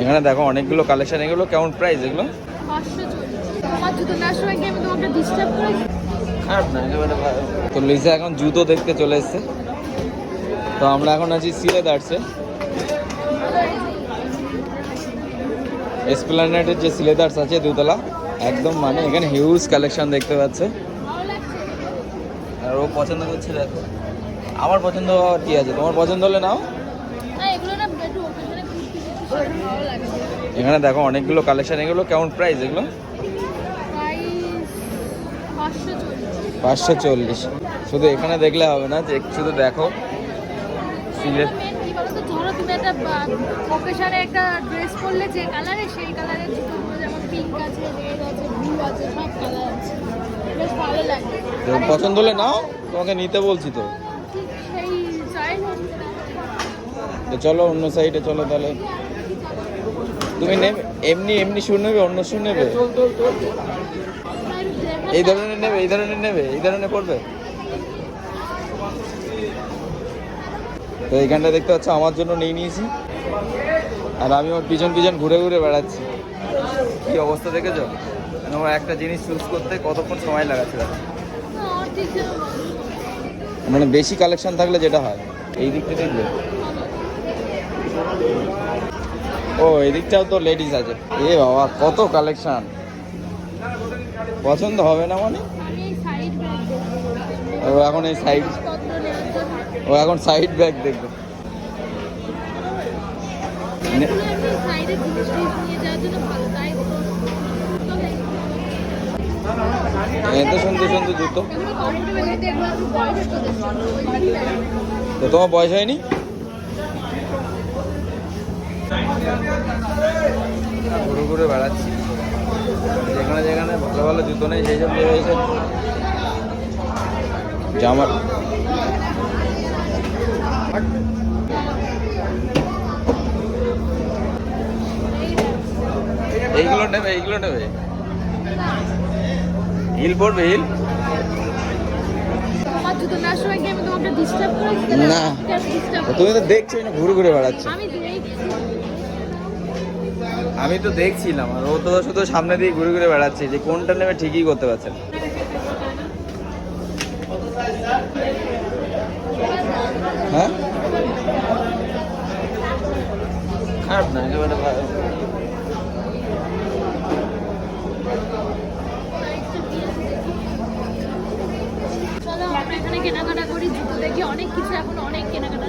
এখানে দেখো অনেকগুলো কালেকশন এগুলো কেমন প্রাইস এগুলো? তো লিসা এখন জুতো দেখতে চলে এসছে। তো আমরা এখন আছি সিলে দাঁড়ছে এসপ্লানেটের যে সিলেদার্স আছে দুতলা একদম মানে এখানে হিউজ কালেকশন দেখতে পাচ্ছে। আর ও পছন্দ করছে দেখো। আমার পছন্দ কি আছে? তোমার পছন্দ হলে নাও না এগুলো না একটু ওখানে কুর্তি কুর্তি ভালো লাগছে এখানে দেখো অনেকগুলো কালেকশন এগুলো কেমন প্রাইস এগুলো? পাঁচশো চল্লিশ। শুধু এখানে দেখলে হবে না যে একটু শুধু দেখো। সিলেট কি বলতো? ধরো তুমি একটা ওকেশনে একটা ড্রেস পরলে যে কালারে সেই কালারের জুতোগুলো যেমন পিঙ্ক আছে রেড আছে ব্লু আছে সব কালার আছে। বেশ ভালো লাগে। পছন্দ হলে নাও তোমাকে নিতে বলছি তো। সেই তো চলো অন্য সাইডে চলো তাহলে। তুমি নেবে, এমনি এমনি শু নেবে, অন্য শু নেবে? এই ধরনের নেবে, এই ধরনের নেবে, এই ধরনের করবে? তো এইখানটা দেখতে পাচ্ছ, আমার জন্য নিয়ে নিয়েছি। আর আমি ওর পিছন পিছন ঘুরে ঘুরে বেড়াচ্ছি। কি অবস্থা দেখেছ? আমার একটা জিনিস চুজ করতে কতক্ষণ সময় লাগাচ্ছে মানে বেশি কালেকশন থাকলে যেটা হয়, এই দিকটা দেখবে। ও এই দিকটাও তো লেডিস আছে। এ বাবা কত কালেকশন পছন্দ হবে না মানে? ও এখন এই সাইড ও এখন সাইড ব্যাগ দেখবে। এত সুন্দর সুন্দর জুতো। তো তোমার বয়স হয়নি? ঘুরে ঘুরে বেড়াচ্ছি। যেখানে যেখানে ভালো ভালো জুতো নেই সেই সব জায়গায় এসে জামা। এইগুলো নেবে এইগুলো নেবে। হিল পড়বে হিল। না। তুমি তো দেখছ না ঘুরে ঘুরে বেড়াচ্ছে। আমি আমি তো দেখছিলাম, আর ও তো শুধু সামনে দিয়ে ঘুরে ঘুরে বেড়াচ্ছে, যে কোনটা নেবে ঠিকই করতে পারছে না। হ্যাঁ? খারাপ না কেনাকাটা করি, জুতো দেখি, অনেক কিছু এখন অনেক কেনাকাটা